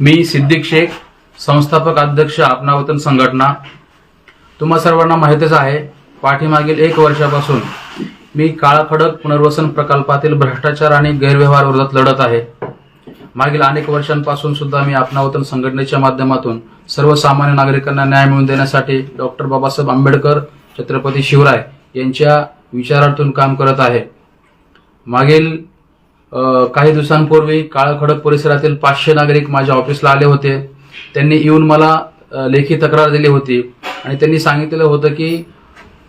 मी सिद्दीक शेख संस्थापक अध्यक्ष आपणावतन संघटना. तुम्हा सर्वांना माहितीच आहे पाठीमागील एक वर्षापासून मी काळाखडक पुनर्वसन प्रकल्पातील भ्रष्टाचार आणि गैरव्यवहार विरोधात लढत आहे. मागील अनेक वर्षांपासून सुद्धा मी आपणावतन संघटनेच्या माध्यमातून सर्वसामान्य नागरिकांना न्याय मिळवून देण्यासाठी डॉक्टर बाबासाहेब आंबेडकर छत्रपती शिवराय यांच्या विचारातून काम करत आहे. मागील काही दिवसांपूर्वी काळखडक परिसरातील पाचशे नागरिक माझ्या ऑफिसला आले होते. त्यांनी येऊन मला लेखी तक्रार दिली होती. आणि त्यांनी सांगितलेलं होतं की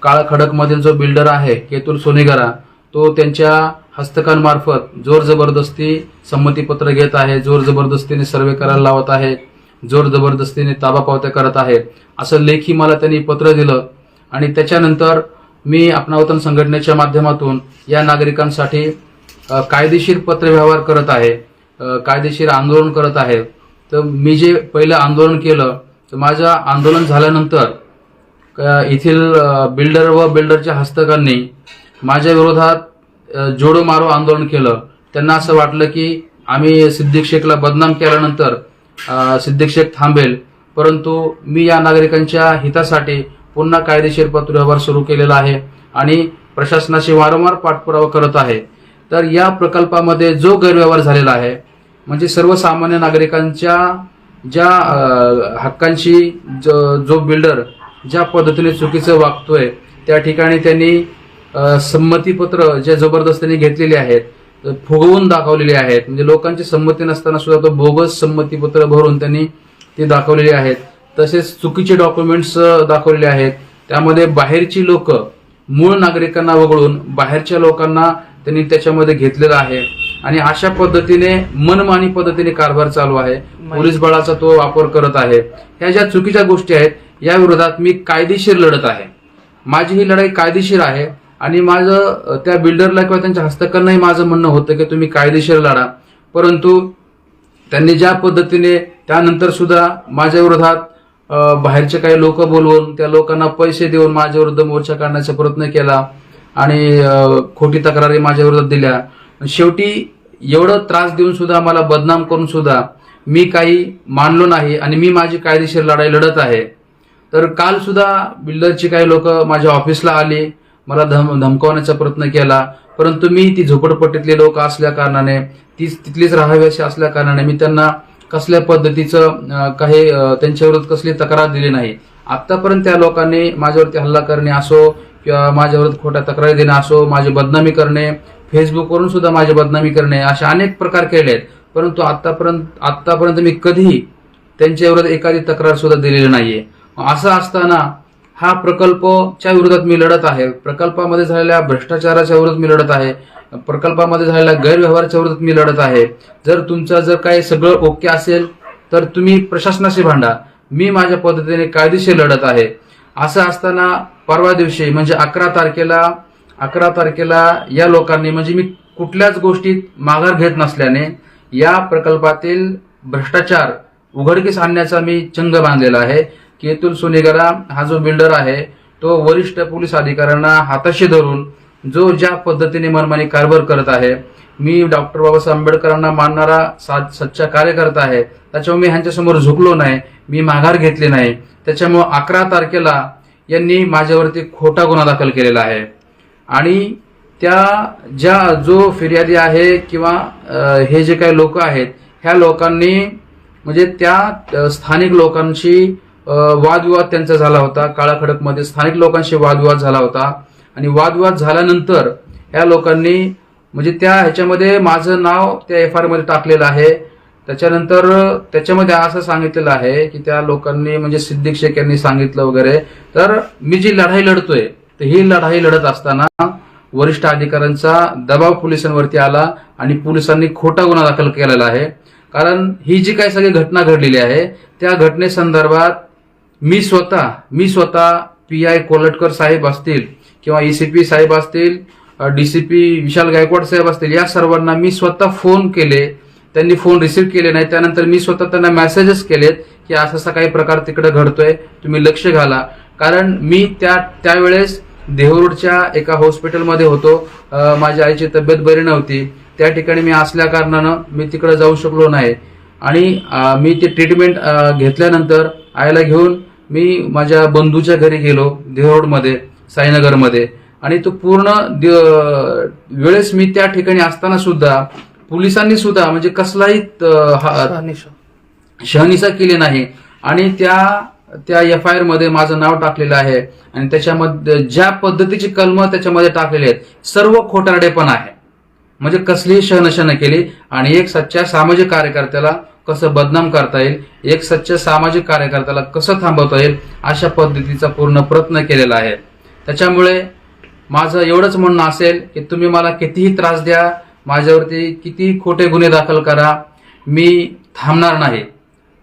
काळखडकमधील जो बिल्डर आहे केतुल सोनेगरा तो त्यांच्या हस्तकांमार्फत जोर जबरदस्ती संमतीपत्र घेत आहे जोर जबरदस्तीने सर्वे करायला लावत आहे जोर जबरदस्तीने ताबा पावत्या करत आहे. असं लेखी मला त्यांनी पत्र दिलं. आणि त्याच्यानंतर मी आपणावतन संघटनेच्या माध्यमातून या नागरिकांसाठी कायदेशीर पत्रव्यवहार करत आहे कायदेशीर आंदोलन करत आहे. तर मी जे पहिलं आंदोलन केलं तर माझं आंदोलन झाल्यानंतर येथील बिल्डर व बिल्डरच्या हस्तकांनी माझ्या विरोधात जोडो मारो आंदोलन केलं. त्यांना असं वाटलं की आम्ही सिद्दीक शेखला बदनाम केल्यानंतर अ, सिद्दीक शेख थांबेल. परंतु मी या नागरिकांच्या हितासाठी पुन्हा कायदेशीर पत्रव्यवहार सुरू केलेला आहे आणि प्रशासनाशी वारंवार पाठपुरावा करत आहे. तर या प्रकल्पामध्ये जो गैरव्यवहार झालेला आहे म्हणजे सर्वसामान्य नागरिकांच्या ज्या हक्कांशी जो जो बिल्डर ज्या पद्धतीने चुकीचं वागतोय त्या ठिकाणी त्यांनी संमतीपत्र जे जबरदस्तीने घेतलेले आहेत फुगवून दाखवलेले आहेत. म्हणजे लोकांची संमती नसताना सुद्धा तो बोगस संमतीपत्र भरून त्यांनी ते दाखवलेले आहेत. तसेच चुकीचे डॉक्युमेंट्स दाखवलेले आहेत. त्यामध्ये बाहेरची लोक मूळ नागरिकांना वगळून बाहेरच्या लोकांना त्यांनी त्याच्यामध्ये घेतलेलं आहे. आणि अशा पद्धतीने मनमानी पद्धतीने कारभार चालू आहे. पोलीस बळाचा तो वापर करत आहे. ह्या ज्या चुकीच्या गोष्टी आहेत या विरोधात मी कायदेशीर लढत आहे. माझी ही लढाई कायदेशीर आहे. आणि माझं त्या बिल्डरला किंवा त्यांच्या हस्तकांनाही माझं म्हणणं होतं की तुम्ही कायदेशीर लढा. परंतु त्यांनी ज्या पद्धतीने त्यानंतर सुद्धा माझ्या विरोधात बाहेरचे काही लोक बोलवून त्या लोकांना पैसे देऊन माझ्या विरुद्ध मोर्चा काढण्याचा प्रयत्न केला. आणि खोटी तक्रारी माझ्या विरोधात दिल्या. शेवटी एवढं त्रास देऊन सुद्धा मला बदनाम करून सुद्धा मी काही मानलो नाही आणि मी माझी कायदेशीर लढाई लढत आहे. तर काल सुद्धा बिल्डरची काही लोक माझ्या ऑफिसला आली मला धम धमकावण्याचा प्रयत्न केला. परंतु मी ती झोपडपट्टीतले लोक असल्या कारणाने तीच तिथलीच राहाव्याशी असल्या कारणाने मी त्यांना कसल्या पद्धतीचं काही त्यांच्याविरोधात कसली तक्रार दिली नाही. आतापर्यंत त्या लोकांनी माझ्यावरती हल्ला करणे असो किंवा माझ्यावर खोट्या तक्रारी देणे असो माझी बदनामी करणे फेसबुकवरून सुद्धा माझी बदनामी करणे असे अनेक प्रकार केले आहेत परंतु आतापर्यंत आतापर्यंत मी कधीही त्यांच्या एखादी तक्रार सुद्धा दिलेली नाहीये. असं असताना हा प्रकल्पच्या विरोधात मी लढत आहे. प्रकल्पामध्ये झालेल्या भ्रष्टाचाराच्या विरोधात मी लढत आहे. प्रकल्पामध्ये झालेल्या गैरव्यवहाराच्या विरोधात मी लढत आहे. जर तुमचं जर काही सगळं ओके असेल तर तुम्ही प्रशासनाशी भांडा. मी माझ्या पद्धतीने कायदेशीर लढत आहे. असं असताना परवा दिवशी म्हणजे अकरा तारखेला अकरा तारखेला या लोकांनी म्हणजे मी कुठल्याच गोष्टीत माघार घेत नसल्याने या प्रकल्पातील भ्रष्टाचार उघडकीस आणण्याचा मी चंग बांधलेला आहे. केतुल सोनेगरा हा जो बिल्डर आहे तो वरिष्ठ पोलीस अधिकाऱ्यांना हाताशी धरून जो ज्या पद्धतीने मनमानी कारभार करत आहे मी डॉक्टर बाबासाहेब आंबेडकरांना मानणारा सा सच्चा कार्यकर्ता आहे. त्याच्यामुळे मी ह्यांच्यासमोर झुकलो नाही मी माघार घेतली नाही. त्याच्यामुळे अकरा तारखेला यांनी माझ्यावरती खोटा गुन्हा दाखल केलेला आहे. आणि त्या ज्या जो फिर्यादी आहे किंवा हे जे काही लोक आहेत ह्या लोकांनी म्हणजे त्या स्थानिक लोकांशी वादविवाद त्यांचा झाला होता. काळाखडकमध्ये स्थानिक लोकांशी वादविवाद झाला होता. आणि वादविवाद झाल्यानंतर ह्या लोकांनी म्हणजे त्या ह्याच्यामध्ये माझं नाव त्या एफ आरमध्ये टाकलेलं आहे. त्याच्यानंतर त्याच्यामध्ये असं सांगितलेलं आहे की त्या लोकांनी म्हणजे सिद्दीक शेख यांनी सांगितलं वगैरे. तर मी जी लढाई लढतोय तर ही लढाई लढत असताना वरिष्ठ अधिकाऱ्यांचा दबाव पोलिसांवरती आला आणि पोलिसांनी खोटा गुन्हा दाखल केलेला आहे. कारण ही जी काही सगळी घटना घडलेली आहे त्या घटनेसंदर्भात मी स्वतः मी स्वतः पी आय कोलटकर साहेब असतील किंवा ई सी पी साहेब असतील D C P Vishal Gaikwad saheb असतील या सर्वांना मी स्वतः फोन केले. त्यांनी फोन रिसीव्ह केले नाही. त्यानंतर मी स्वतः त्यांना मेसेजेस केलेत की असा असा काही प्रकार तिकडे घडतोय. तुम्ही लक्ष घाला. कारण मी त्या त्यावेळेस देहरूडच्या एका हॉस्पिटलमध्ये होतो. माझ्या आईची तब्येत बरी नव्हती. त्या ठिकाणी मी असल्या कारणानं मी तिकडे जाऊ शकलो नाही. आणि मी ते ट्रीटमेंट घेतल्यानंतर आईला घेऊन मी माझ्या बंधूच्या घरी गेलो देहरोडमध्ये साईनगरमध्ये. आणि तो पूर्ण वेळेस मी त्या ठिकाणी असताना सुद्धा पोलिसांनी सुद्धा म्हणजे कसलाही शहानिशा. केली नाही. आणि त्या त्या एफ आय आरमध्ये माझं नाव टाकलेलं आहे. आणि त्याच्यामध्ये ज्या पद्धतीची कलम त्याच्यामध्ये टाकलेली आहेत सर्व खोटारडे पण आहे. म्हणजे कसलीही शहनशा न केली. आणि एक सच्च्या सामाजिक कार्यकर्त्याला कसं बदनाम करता येईल एक सच्च्या सामाजिक कार्यकर्त्याला कसं थांबवता येईल अशा पद्धतीचा पूर्ण प्रयत्न केलेला आहे. त्याच्यामुळे माझं एवढंच म्हणणं असेल की तुम्ही मला कितीही त्रास द्या माझ्यावरती किती खोटे गुन्हे दाखल करा मी थांबणार नाही.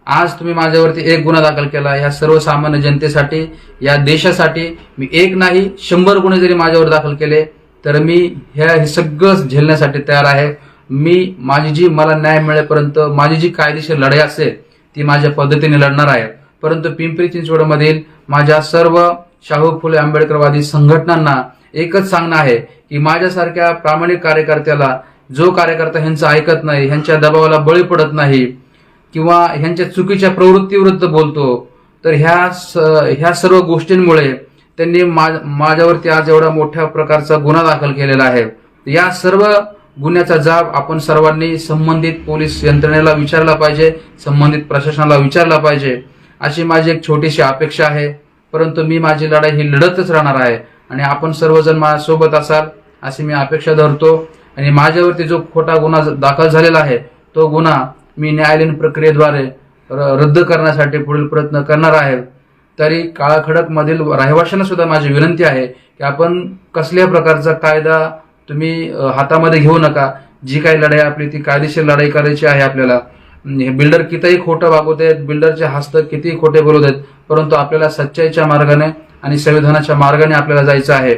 आज तुम्ही माझ्यावरती एक गुन्हा दाखल केला या सर्वसामान्य जनतेसाठी या देशासाठी मी एक नाही शंभर गुन्हे जरी माझ्यावर दाखल केले तर मी ह्या हे सगळं झेलण्यासाठी तयार आहे. मी माझी जी मला न्याय मिळेपर्यंत माझी जी कायदेशीर लढाई असेल ती माझ्या पद्धतीने लढणार आहे. परंतु पिंपरी चिंचवडमधील माझ्या सर्व शाहू फुले आंबेडकरवादी संघटनांना एकच सांगणं आहे की माझ्यासारख्या प्रामाणिक कार्यकर्त्याला जो कार्यकर्ता ह्यांचं ऐकत नाही ह्यांच्या दबावाला बळी पडत नाही किंवा ह्यांच्या चुकीच्या प्रवृत्तीविरुद्ध बोलतो तर ह्या स- ह्या सर्व गोष्टींमुळे त्यांनी मा- माझ्यावरती आज एवढा मोठ्या प्रकारचा गुन्हा दाखल केलेला आहे. या सर्व गुन्ह्याचा जाब आपण सर्वांनी संबंधित पोलीस यंत्रणेला विचारला पाहिजे संबंधित प्रशासनाला विचारला पाहिजे अशी माझी एक छोटीशी अपेक्षा आहे. परंतु मी माझी लढाई ही लढतच राहणार आहे आणि आपण सर्वजण माझ्यासोबत असाल अशी मी अपेक्षा धरतो. आणि माझ्यावरती जो खोटा गुन्हा दाखल झालेला आहे तो गुन्हा मी न्यायालयीन प्रक्रियेद्वारे रद्द करण्यासाठी पुढील प्रयत्न करणार आहे. तरी काळाखडकमधील रहिवाशांना सुद्धा माझी विनंती आहे की आपण कसल्या प्रकारचा कायदा तुम्ही हातामध्ये घेऊ नका. जी काही लढाई आपली ती कायदेशीर लढाई करायची आहे आपल्याला हे बिल्डर कितीही खोटं वागवत आहेत बिल्डरचे हस्त कितीही खोटे बोलत आहेत परंतु आपल्याला सच्चाईच्या मार्गाने आणि संविधानाच्या मार्गाने आपल्याला जायचं आहे.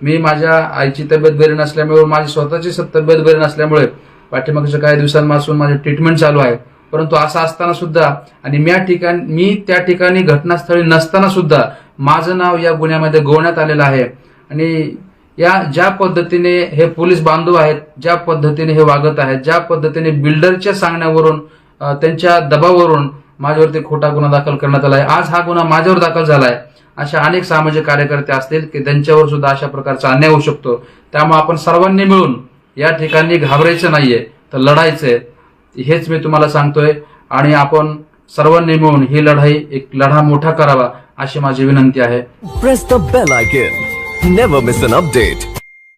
मी माझ्या आईची तब्येत बरी नसल्यामुळे माझी स्वतःची तब्येत बरी नसल्यामुळे पाठीमागच्या काही दिवसांपासून माझे ट्रीटमेंट चालू आहे. परंतु असं असताना सुद्धा आणि मी या ठिकाणी मी त्या ठिकाणी घटनास्थळी नसताना सुद्धा माझं नाव या गुन्ह्यामध्ये गोवण्यात आलेलं आहे. आणि या ज्या पद्धतीने हे पोलीस बांधव आहेत ज्या पद्धतीने हे वागत आहेत ज्या पद्धतीने बिल्डरच्या सांगण्यावरून त्यांच्या दबावावरून माझ्यावरती खोटा गुन्हा दाखल करण्यात आला आहे आज हा गुन्हा माझ्यावर दाखल झाला आहे अशा अनेक सामाजिक कार्यकर्ते असतील की त्यांच्यावर सुद्धा अशा प्रकारचा अन्याय होऊ शकतो. त्यामुळे आपण सर्वांनी मिळून या ठिकाणी घाबरायचं नाहीये तर लढायचंय. हेच मी तुम्हाला सांगतोय आणि आपण सर्वांनी मिळून ही लढाई एक लढा मोठा करावा अशी माझी विनंती आहे. Press the bell icon never miss an update